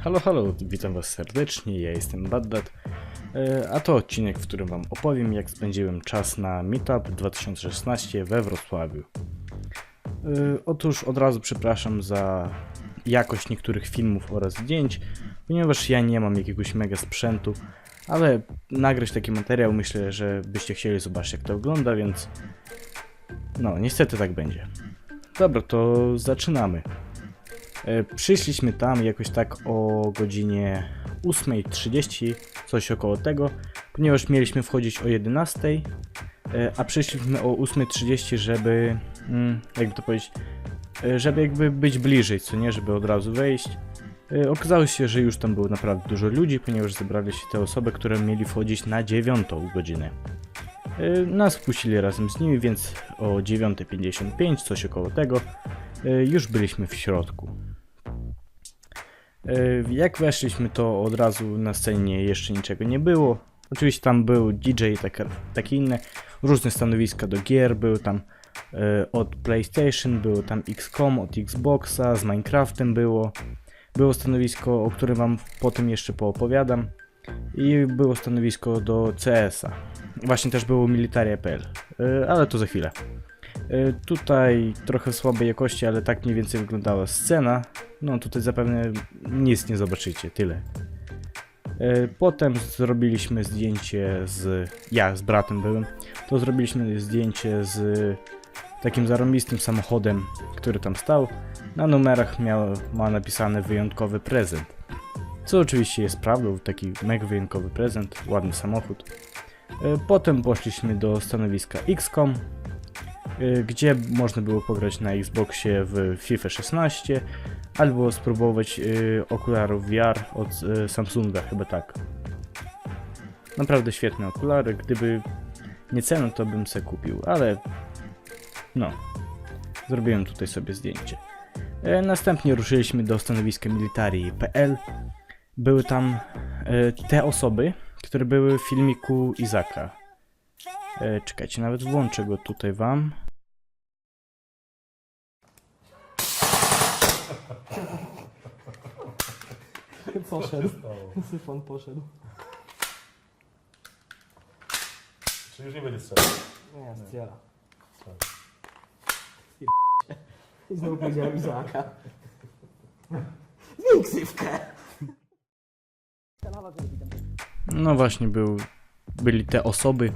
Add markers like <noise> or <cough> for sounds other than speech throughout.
Halo, halo, witam was serdecznie, ja jestem Baddad, e, a to odcinek, w którym wam opowiem jak spędziłem czas na Meetup 2016 we Wrocławiu. E, Otóż od razu przepraszam za jakość niektórych filmów oraz zdjęć, ponieważ ja nie mam jakiegoś mega sprzętu, ale nagrać taki materiał myślę, że byście chcieli zobaczyć jak to wygląda, więc no niestety tak będzie. Dobra, to zaczynamy. E, Przyszliśmy tam jakoś tak o godzinie 8.30, coś około tego, ponieważ mieliśmy wchodzić o 11.00, e, a przyszliśmy o 8.30, żeby, mm, jakby to powiedzieć, e, żeby jakby być bliżej, co nie, żeby od razu wejść. Okazało się, że już tam było naprawdę dużo ludzi, ponieważ zebrali się te osoby, które mieli wchodzić na 9 godzinę. Nas wpuścili razem z nimi, więc o 9.55, coś około tego, już byliśmy w środku. E, Jak weszliśmy, to od razu na scenie jeszcze niczego nie było. Oczywiście tam był DJ takie, takie inne, różne stanowiska do gier, były tam e, od PlayStation, było tam XCOM, od Xboxa, z Minecraftem było. Było stanowisko, o którym wam potem jeszcze poopowiadam. I było stanowisko do CS-a. Właśnie też było Militaria.pl, e, ale to za chwilę. E, Tutaj trochę słabej jakości, ale tak mniej więcej wyglądała scena. No tutaj zapewne nic nie zobaczycie, tyle. E, Potem zrobiliśmy zdjęcie z. Ja z bratem byłem. To zrobiliśmy zdjęcie z takim zarąbistym samochodem, który tam stał. Na numerach miał, ma napisane wyjątkowy prezent. Co oczywiście jest prawdą, taki mega wyjątkowy prezent, ładny samochód. E, Potem poszliśmy do stanowiska XCOM, gdzie można było pograć na Xboxie w FIFA 16 albo spróbować y, okularów VR od y, Samsunga, chyba tak. Naprawdę świetne okulary, gdyby nie cena, to bym se kupił, ale no, zrobiłem tutaj sobie zdjęcie. E, Następnie ruszyliśmy do stanowiska militarii.pl. Były tam e, te osoby, które były w filmiku Izaka. E, czekajcie, nawet włączę go tutaj wam. Poszedł. Syfon poszedł. Czy już nie będzie strzelał? Nie, strzela. <laughs> I znowu powiedziałem Izaaka. Zmień ksywkę! No właśnie, był, byli te osoby,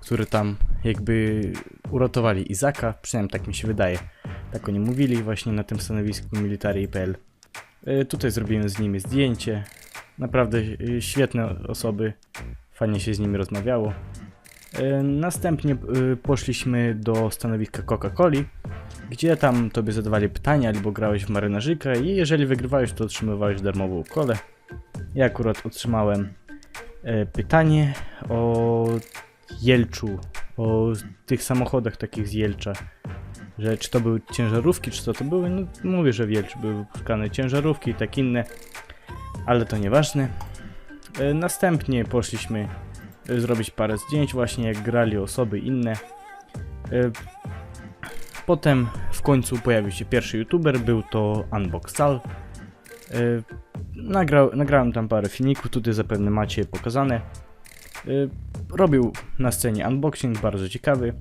które tam jakby uratowali Izaka, przynajmniej tak mi się wydaje. Tak oni mówili właśnie na tym stanowisku military.pl. E, Tutaj zrobiłem z nimi zdjęcie. Naprawdę e, świetne osoby, fajnie się z nimi rozmawiało. E, Następnie poszliśmy do stanowiska Coca-Coli, gdzie tam tobie zadawali pytania albo grałeś w marynarzyka i jeżeli wygrywałeś, to otrzymywałeś darmową kolę. Ja akurat otrzymałem pytanie o Jelczu, o tych samochodach takich z Jelcza, że czy to były ciężarówki, czy co to były, no mówię, że w Jelczu były wypuszczane ciężarówki i tak inne, ale to nieważne. E, Następnie poszliśmy e, zrobić parę zdjęć właśnie jak grali osoby inne. E, Potem w końcu pojawił się pierwszy youtuber, był to Unboxal. E, Nagrał, nagrałem tam parę filmików, tutaj zapewne macie pokazane. Robił na scenie unboxing, bardzo ciekawy.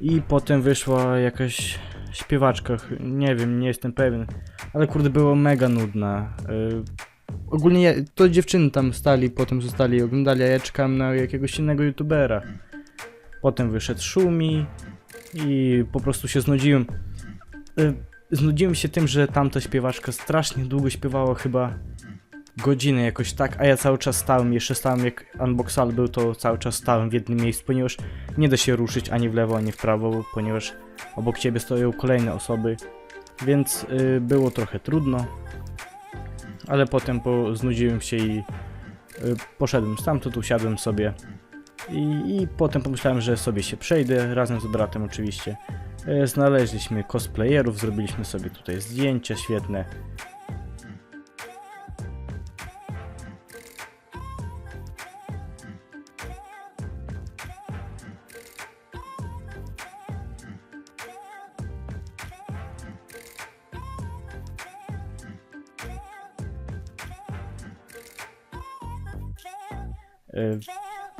I potem wyszła jakaś śpiewaczka, nie wiem, nie jestem pewien, ale kurde, było mega nudna. Y, Ogólnie to dziewczyny tam stali, potem zostali i oglądali, a ja czekałem na jakiegoś innego youtubera. Potem wyszedł Szumi i po prostu się znudziłem. Y, Znudziłem się tym, że tamta śpiewaczka strasznie długo śpiewała, chyba godzinę jakoś tak, a ja cały czas stałem, jeszcze stałem jak Unboxal był, to cały czas stałem w jednym miejscu, ponieważ nie da się ruszyć ani w lewo, ani w prawo, ponieważ obok ciebie stoją kolejne osoby, więc y, było trochę trudno, ale potem po, znudziłem się i y, poszedłem stamtąd, usiadłem sobie i, i potem pomyślałem, że sobie się przejdę, razem z bratem oczywiście. Y, Znaleźliśmy cosplayerów, zrobiliśmy sobie tutaj zdjęcia świetne,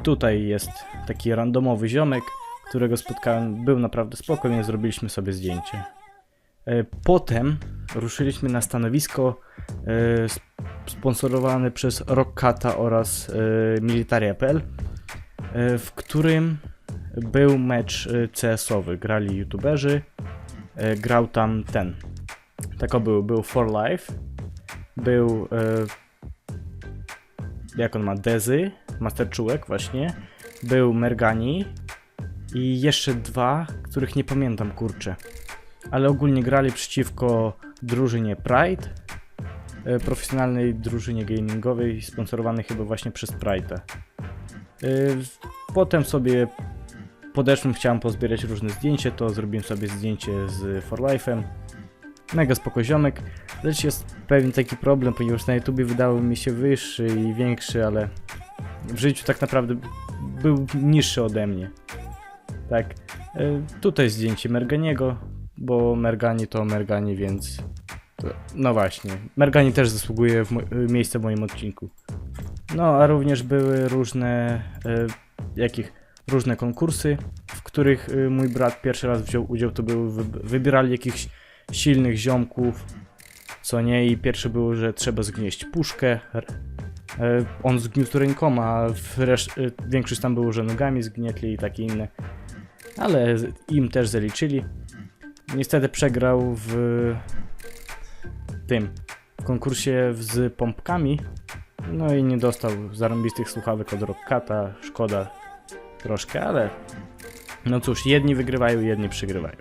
Tutaj jest taki randomowy ziomek, którego spotkałem, był naprawdę spokojnie, zrobiliśmy sobie zdjęcie. Y, Potem ruszyliśmy na stanowisko y, sp- sponsorowane przez Rockata oraz y, Militaria.pl, y, w którym był mecz y, CS-owy. Grali youtuberzy, y, grał tam ten. Tako był, był For Life, był y, jak on ma, Dezy, Master Czułek właśnie, był Mergani i jeszcze dwa, których nie pamiętam, kurczę. Ale ogólnie grali przeciwko drużynie Pride, e, profesjonalnej drużynie gamingowej, sponsorowanej chyba właśnie przez Pride. Potem sobie podeszłem, chciałem pozbierać różne zdjęcia, to zrobiłem sobie zdjęcie z For Life'em. Mega spoko ziomek, lecz jest pewien taki problem, ponieważ na YouTubie wydawał mi się wyższy i większy, ale w życiu tak naprawdę był niższy ode mnie. Tak. E, Tutaj zdjęcie Merganiego, bo Mergani to Mergani, więc. to- No właśnie. Mergani też zasługuje w mo- miejsce w moim odcinku. No, a również były różne. E, jakich? Różne konkursy, w których e, mój brat pierwszy raz wziął udział. To były. Wy- wybierali jakichś silnych ziomków, co nie, i pierwszy był, że trzeba zgnieść puszkę. E, On zgniótł rękoma, reszt- e, większość tam było, że nogami zgnietli i takie inne. Ale im też zaliczyli. Niestety przegrał w tym w konkursie z pompkami. No i nie dostał zarąbistych słuchawek od Rockata. Szkoda troszkę, ale no cóż, jedni wygrywają, jedni przegrywają.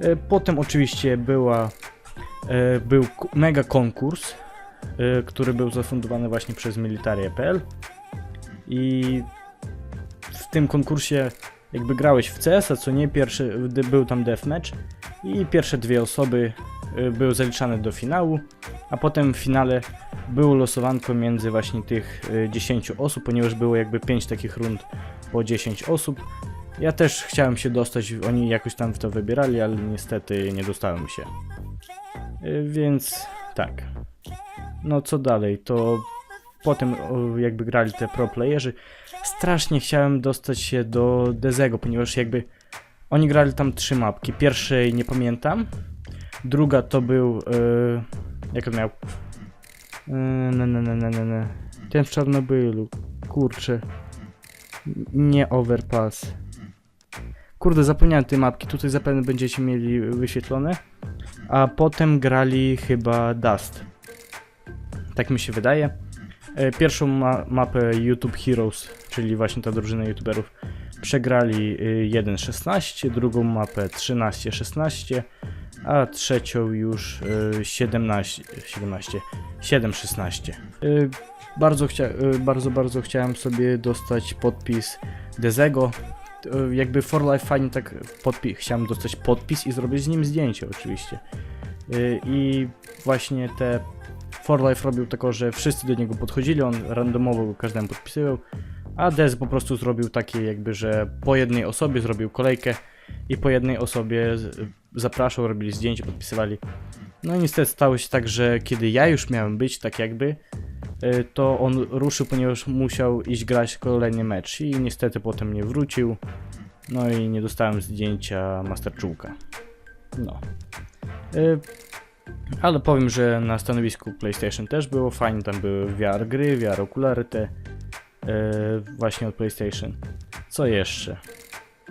E, Potem oczywiście była, był mega konkurs, który był zafundowany właśnie przez Militaria.pl i w tym konkursie jakby grałeś w CS, co nie, pierwszy, był tam deathmatch i pierwsze dwie osoby y, były zaliczane do finału, a potem w finale było losowanko między właśnie tych y, 10 osób, ponieważ było jakby 5 takich rund po 10 osób. Ja też chciałem się dostać, oni jakoś tam w to wybierali, ale niestety nie dostałem się. Y, Więc tak. No co dalej, to potem jakby grali te pro playerzy. Strasznie chciałem dostać się do Dezego, ponieważ jakby oni grali tam trzy mapki. Pierwszej nie pamiętam. Druga to był. Yy, jak on miał? Yy, ne, ne, ne, ne, ne. Ten w Czarnobylu. Kurczę. Nie Overpass. Kurde, zapomniałem tej mapki. Tutaj zapewne będziecie mieli wyświetlone. A potem grali chyba Dust. Tak mi się wydaje. E, Pierwszą ma mapę YouTube Heroes, czyli właśnie ta drużyna youtuberów, przegrali y, 1.16, drugą mapę 13.16, a trzecią już y, 17, 17 7.16. Y, Bardzo, y, bardzo, bardzo chciałem sobie dostać podpis Dezego. Jakby For Life fajnie tak podpi- chciałem dostać podpis i zrobić z nim zdjęcie oczywiście. I właśnie te For Life robił tylko, że wszyscy do niego podchodzili, on randomowo go każdemu podpisywał, a Dez po prostu zrobił takie jakby, że po jednej osobie zrobił kolejkę i po jednej osobie zapraszał, robili zdjęcie, podpisywali. No i niestety stało się tak, że kiedy ja już miałem być, tak jakby, y, to on ruszył, ponieważ musiał iść grać kolejny mecz i niestety potem nie wrócił. No i nie dostałem zdjęcia Masterczułka. No. Ale powiem, że na stanowisku PlayStation też było fajnie, tam były VR gry, VR okulary te, e, właśnie od PlayStation. Co jeszcze?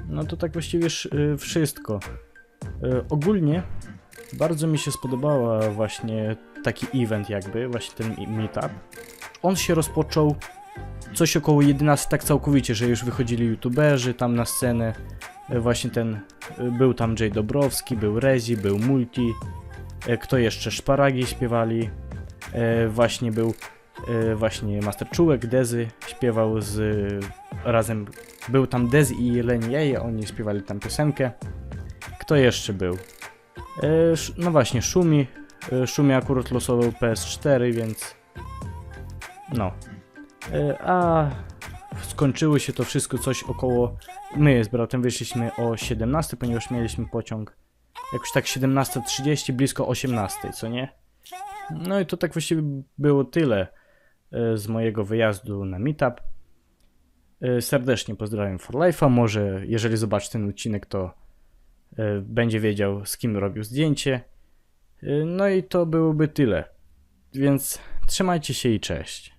No to tak właściwie e, wszystko. E, ogólnie bardzo mi się spodobała właśnie taki event jakby, właśnie ten meetup. On się rozpoczął coś około 11 tak całkowicie, że już wychodzili youtuberzy tam na scenę. Właśnie ten, był tam Jay Dobrowski, był Rezi, był Multi, Kto jeszcze? Szparagi śpiewali. E, właśnie był e, właśnie Master Czułek, Dezy śpiewał z razem. Był tam Dezy i Leni Jeje, oni śpiewali tam piosenkę. Kto jeszcze był? E, no właśnie, Szumi. E, Szumi akurat losował PS4, więc. No. E, a skończyło się to wszystko coś około. My z bratem wyszliśmy o 17, ponieważ mieliśmy pociąg jakoś tak 17.30, blisko 18.00, co nie? No i to tak właściwie było tyle e, z mojego wyjazdu na meetup. E, Serdecznie pozdrawiam For Life'a. Może jeżeli zobaczy ten odcinek, to e, będzie wiedział, z kim robił zdjęcie. No i to byłoby tyle. Więc trzymajcie się i cześć.